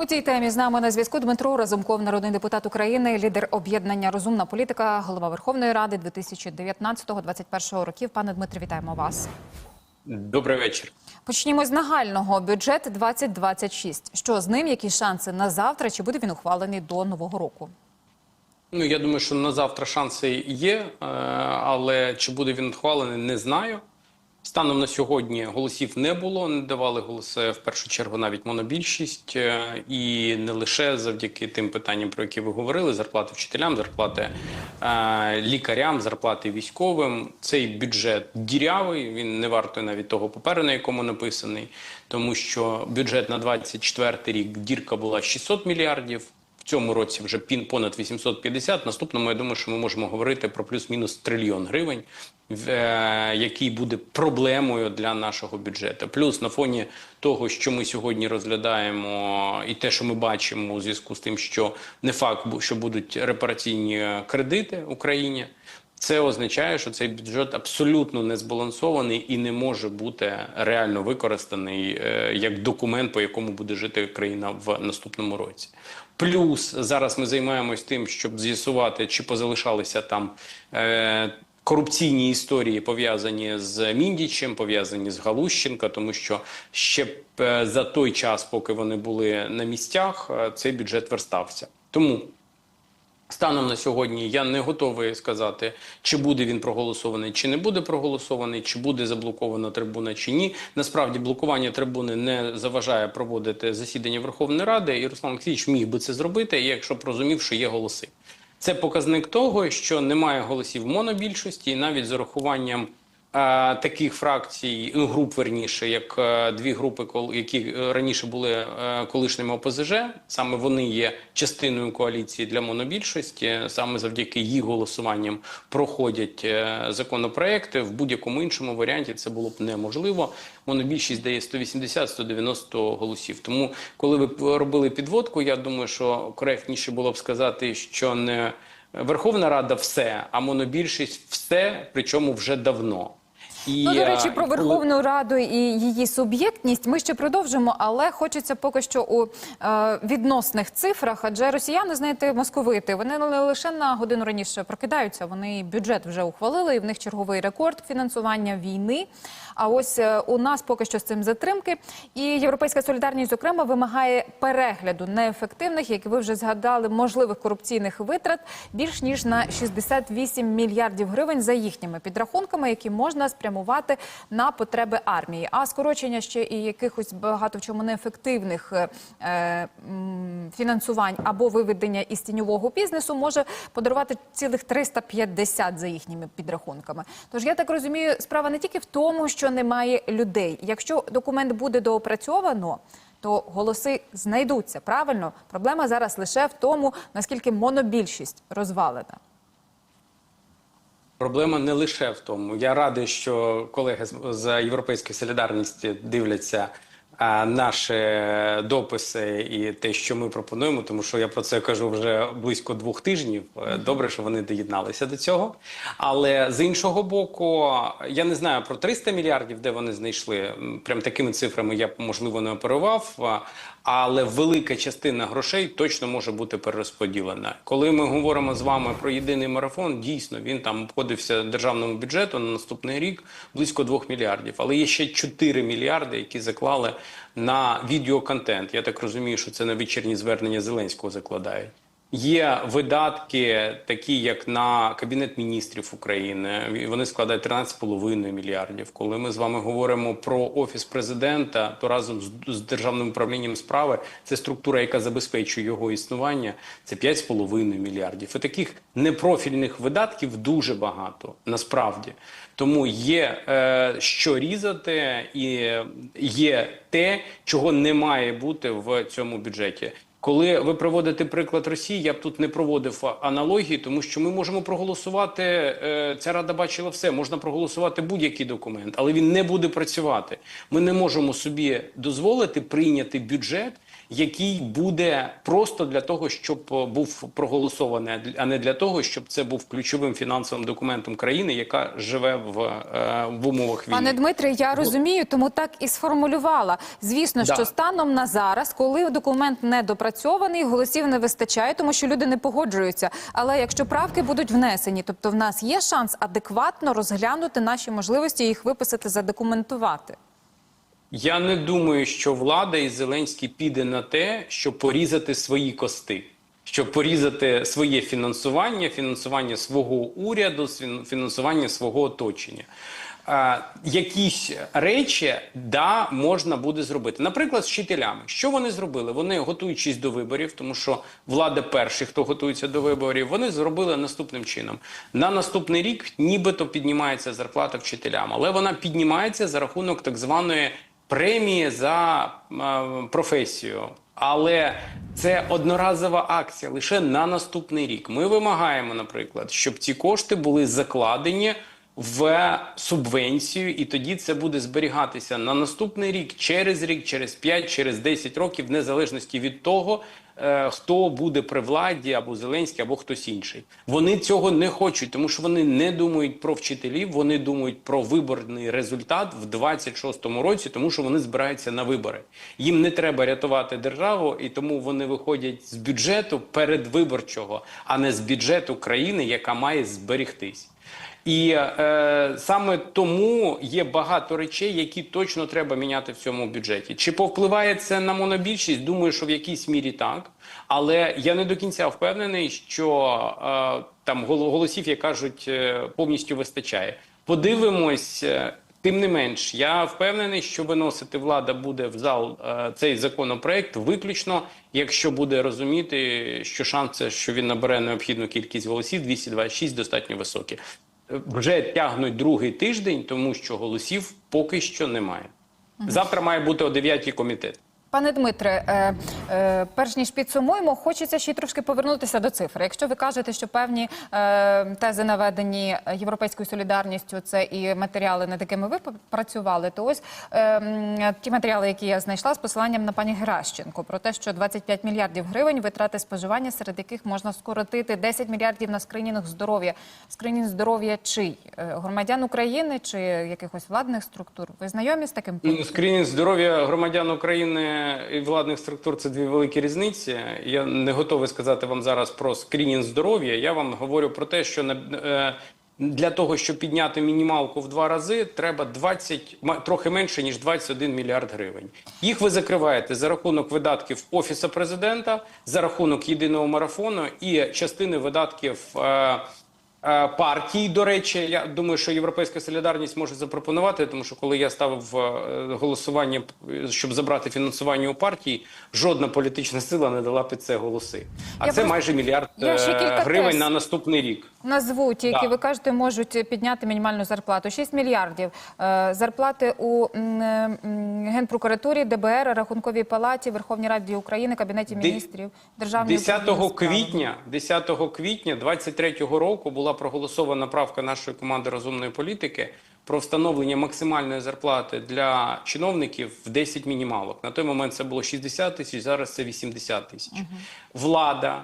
У цій темі з нами на зв'язку Дмитро Разумков, народний депутат України, лідер об'єднання Розумна політика, голова Верховної Ради 2019-2021 років. Пане Дмитре, вітаємо вас. Добрий вечір. Почнімо з нагального бюджет 2026. Що з ним? Які шанси на завтра? Чи буде він ухвалений до нового року? Ну я думаю, що на завтра шанси є, е, але чи буде він ухвалений, не знаю. Станом на сьогодні голосів не було, не давали голоси в першу чергу навіть монобільшість, е, і не лише завдяки тим питанням, про які ви говорили: зарплати вчителям, зарплати е, лікарям, зарплати військовим. Цей бюджет дірявий, він не вартий навіть того паперу, на якому написаний, тому що бюджет на 24 рік дірка була 600 мільярдів. Цьому році вже пін понад 850. Наступному я думаю, що ми можемо говорити про плюс-мінус трильйон гривень, е, який буде проблемою для нашого бюджету. Плюс на фоні того, що ми сьогодні розглядаємо, і те, що ми бачимо у зв'язку з тим, що не факт, що будуть репараційні кредити Україні. Це означає, що цей бюджет абсолютно не збалансований і не може бути реально використаний е, як документ, по якому буде жити країна в наступному році. Плюс зараз ми займаємось тим, щоб з'ясувати, чи позалишалися там. Е, Корупційні історії пов'язані з Міндічем, пов'язані з Галущенка, тому що ще е, за той час, поки вони були на місцях, е, цей бюджет верстався. Тому Станом на сьогодні я не готовий сказати, чи буде він проголосований, чи не буде проголосований, чи буде заблокована трибуна, чи ні. Насправді блокування трибуни не заважає проводити засідання Верховної Ради, і Руслан Олексійович міг би це зробити, якщо б розумів, що є голоси. Це показник того, що немає голосів монобільшості, і навіть з урахуванням таких фракцій, ну, груп верніше, як е, дві групи, які е, раніше були е, колишніми ОПЗЖ, саме вони є частиною коаліції для монобільшості. Саме завдяки їх голосуванням проходять е, законопроекти. В будь-якому іншому варіанті це було б неможливо. Монобільшість дає 180-190 голосів. Тому, коли ви робили підводку, я думаю, що коректніше було б сказати, що не Верховна Рада все, а монобільшість все, причому вже давно. І, Ну, до речі, е, про Верховну Раду і її суб'єктність ми ще продовжимо, але хочеться поки що у е, відносних цифрах. Адже росіяни, знаєте, московити, вони не лише на годину раніше прокидаються, вони бюджет вже ухвалили, і в них черговий рекорд фінансування війни. А ось е, у нас поки що з цим затримки. І Європейська солідарність, зокрема, вимагає перегляду неефективних, як ви вже згадали, можливих корупційних витрат більш ніж на 68 мільярдів гривень за їхніми підрахунками, які можна спрямувати на потреби армії. А скорочення ще і якихось багато в чому неефективних е, фінансувань або виведення із тіньового бізнесу може подарувати цілих 350 за їхніми підрахунками. Тож я так розумію, справа не тільки в тому, що немає людей. Якщо документ буде доопрацьовано. То голоси знайдуться правильно. Проблема зараз лише в тому, наскільки монобільшість розвалена. Проблема не лише в тому. Я радий, що колеги з- з Європейської солідарності дивляться наші дописи і те, що ми пропонуємо, тому що я про це кажу вже близько двох тижнів. Е, Добре, що вони доєдналися до цього. Але з іншого боку, я не знаю про 300 мільярдів, де вони знайшли. Прям такими цифрами я можливо не оперував. Але велика частина грошей точно може бути перерозподілена. Коли ми говоримо з вами про єдиний марафон, дійсно він там обходився державному бюджету на наступний рік близько 2 мільярдів. Але є ще 4 мільярди, які заклали на відеоконтент. Я так розумію, що це на вечірні звернення Зеленського закладають. Є видатки, такі як на кабінет міністрів України. Вони складають 13,5 мільярдів. Коли ми з вами говоримо про офіс президента, то разом з, державним управлінням справи це структура, яка забезпечує його існування. Це 5,5 мільярдів. І таких непрофільних видатків дуже багато насправді. Тому є е, що різати, і є те, чого не має бути в цьому бюджеті. Коли ви проводите приклад Росії, я б тут не проводив аналогії, тому що ми можемо проголосувати. е, Ця рада бачила все. Можна проголосувати будь-який документ, але він не буде працювати. Ми не можемо собі дозволити прийняти бюджет, який буде просто для того, щоб е, був проголосований, а не для того, щоб це був ключовим фінансовим документом країни, яка живе в, е, в умовах війни. Пане Дмитре, я розумію, тому так і сформулювала. Звісно, Да. що станом на зараз, коли документ не допрацьований, голосів не вистачає, тому що люди не погоджуються. Але якщо правки будуть внесені, тобто в нас є шанс адекватно розглянути наші можливості, їх виписати, задокументувати. Я не думаю, що влада і Зеленський піде на те, щоб порізати свої кости, щоб порізати своє фінансування, фінансування свого уряду, фінансування свого оточення. Якісь речі да можна буде зробити. Наприклад, з вчителями. Що вони зробили? Вони готуючись до виборів, тому що влада перші, хто готується до виборів, вони зробили наступним чином. На наступний рік нібито піднімається зарплата вчителям, але вона піднімається за рахунок так званої премії за е, професію. Але це одноразова акція лише на наступний рік. Ми вимагаємо, наприклад, щоб ці кошти були закладені в субвенцію, і тоді це буде зберігатися на наступний рік, через рік, через 5, через 10 років, в незалежності від того, хто буде при владі, або Зеленський, або хтось інший. Вони цього не хочуть, тому що вони не думають про вчителів, вони думають про виборний результат в 26-му році, тому що вони збираються на вибори. Їм не треба рятувати державу, і тому вони виходять з бюджету передвиборчого, а не з бюджету країни, яка має зберігтись. І е, саме тому є багато речей, які точно треба міняти в цьому бюджеті. Чи повпливає це на монобільшість? Думаю, що в якійсь мірі так. Але я не до кінця впевнений, що е, там гол- голосів, як кажуть, е, повністю вистачає. Подивимось. Тим не менш, я впевнений, що виносити влада буде в зал е, цей законопроект виключно, якщо буде розуміти, що шанси, що він набере необхідну кількість голосів, 226, достатньо високі. Вже тягнуть другий тиждень, тому що голосів поки що немає. Завтра має бути о 9 комітет. Пане Дмитре, е, е, перш ніж підсумуємо, хочеться ще й трошки повернутися до цифр. Якщо ви кажете, що певні е, тези наведені європейською солідарністю, це і матеріали, над якими ви працювали, то ось ті матеріали, які я знайшла з посиланням на пані Геращенко, про те, що 25 мільярдів гривень витрати споживання, серед яких можна скоротити 10 мільярдів на скринінг здоров'я. Скринінг здоров'я чий? Громадян України чи якихось владних структур? Ви знайомі з таким? Ну, Скринінг здоров'я громадян України і владних структур це дві великі різниці. Я не готовий сказати вам зараз про скринінг здоров'я. Я вам говорю про те, що е, для того, щоб підняти мінімалку в два рази, треба 20, ма- трохи менше ніж 21 мільярд гривень. Їх ви закриваєте за рахунок видатків офісу президента, за рахунок єдиного марафону і частини видатків. Е, партій. До речі, я думаю, що Європейська солідарність може запропонувати, тому що коли я ставив е, голосування, щоб забрати фінансування у партії, жодна політична сила не дала під це голоси. А Я це просто- майже мільярд е, гривень тез. на наступний рік. Назву ті, які Да. ви кажете, можуть підняти мінімальну зарплату. 6 мільярдів. Е, Зарплати у м, Генпрокуратурі, ДБР, Рахунковій палаті, Верховній Раді України, Кабінеті міністрів, Державної 10 квітня, 10 квітня 23 року була проголосована правка нашої команди розумної політики про встановлення максимальної зарплати для чиновників в 10 мінімалок. На той момент це було 60 тисяч, зараз це 80 тисяч. Влада.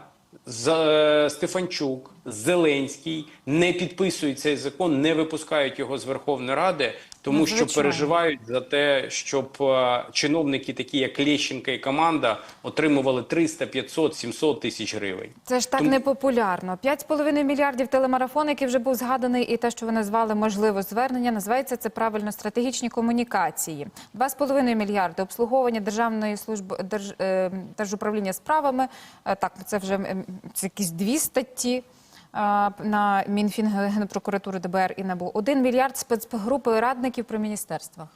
Е, Стефанчук, Зеленський не підписують цей закон, не випускають його з Верховної Ради, тому Ну, що переживають за те, щоб е, чиновники, такі як Лещенка і команда, отримували 300, 500, 700 тисяч гривень. Це ж так Тому- непопулярно. 5,5 мільярдів телемарафон, який вже був згаданий, і те, що ви назвали можливо звернення, називається це правильно стратегічні комунікації. 2,5 мільярди обслуговування державної служби держ, е, держуправління справами. Е, так, це вже це якісь дві статті. На Мінфін Генпрокуратури ДБР і НАБУ. Один мільярд спецгрупи радників при міністерствах.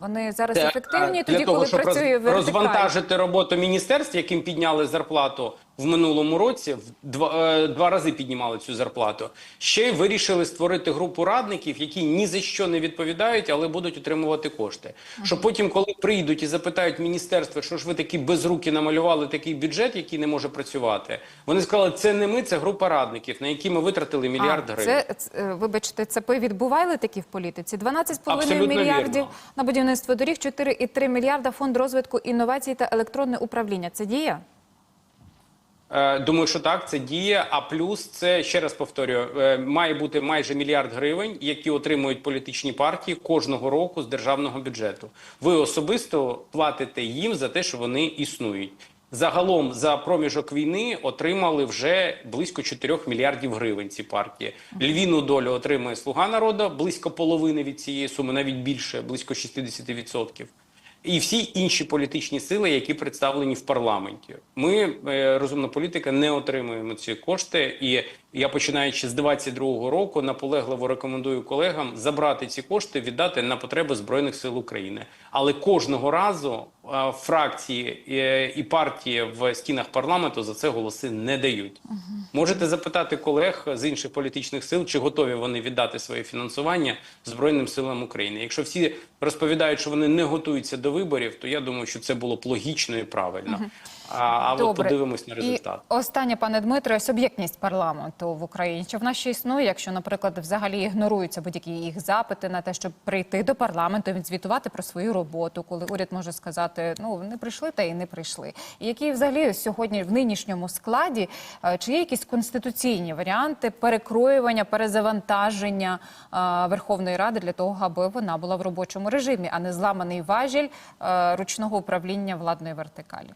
Вони зараз ефективні тоді, того, коли щоб працює роз- вертикаль. розвантажити роботу міністерств, яким підняли зарплату в минулому році в два, е, два рази піднімали цю зарплату. Ще й вирішили створити групу радників, які ні за що не відповідають, але будуть отримувати кошти. Щоб потім, коли прийдуть і запитають міністерство, що ж ви такі безруки намалювали такий бюджет, який не може працювати. Вони сказали, це не ми, це група радників, на які ми витратили мільярд А, гривень. Це, це, е, вибачте, ЦП відбували такі в політиці? 12,5 Абсолютно мільярдів вірно. на будівництво доріг, 4,3 мільярда фонд розвитку інновацій та електронне управління. Це діє? Е, Думаю, що так, це діє. А плюс це ще раз повторюю, е, має бути майже мільярд гривень, які отримують політичні партії кожного року з державного бюджету. Ви особисто платите їм за те, що вони існують. Загалом за проміжок війни отримали вже близько 4 мільярдів гривень. Ці партії львіну долю отримує Слуга народу, близько половини від цієї суми, навіть більше, близько 60%. І всі інші політичні сили, які представлені в парламенті, ми е, розумна політика не отримуємо ці кошти. І я починаючи з 22-го року наполегливо рекомендую колегам забрати ці кошти, віддати на потреби збройних сил України. Але кожного разу е, фракції е, і партії в стінах парламенту за це голоси не дають. Можете запитати колег з інших політичних сил, чи готові вони віддати своє фінансування Збройним силам України. Якщо всі розповідають, що вони не готуються до виборів, то я думаю, що це було б логічно і правильно. А, а от подивимось на результат. І останнє, пане Дмитре, суб'єктність парламенту в Україні. Чи вона ще існує, якщо, наприклад, взагалі ігноруються будь-які їх запити на те, щоб прийти до парламенту, і відзвітувати про свою роботу, коли уряд може сказати, ну не прийшли та і не прийшли. І які взагалі сьогодні в нинішньому складі е, чи є якісь конституційні варіанти перекроювання, перезавантаження е, Верховної Ради для того, аби вона була в робочому режимі, а не зламаний важіль е, ручного управління владної вертикалі?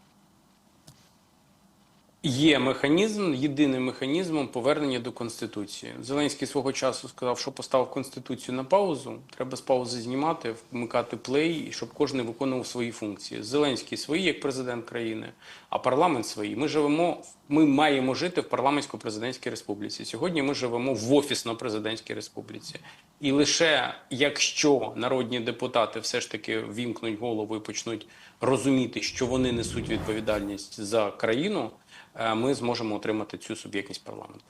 Є механізм, єдиним механізмом повернення до конституції. Зеленський свого часу сказав, що поставив конституцію на паузу. Треба з паузи знімати, вмикати плей, щоб кожен виконував свої функції. Зеленський свої як президент країни, а парламент свої. Ми живемо, ми маємо жити в парламентсько-президентській республіці. Сьогодні ми живемо в офісно-президентській республіці. І лише якщо народні депутати все ж таки вімкнуть голову і почнуть розуміти, що вони несуть відповідальність за країну, ми зможемо отримати цю суб'єктність парламенту.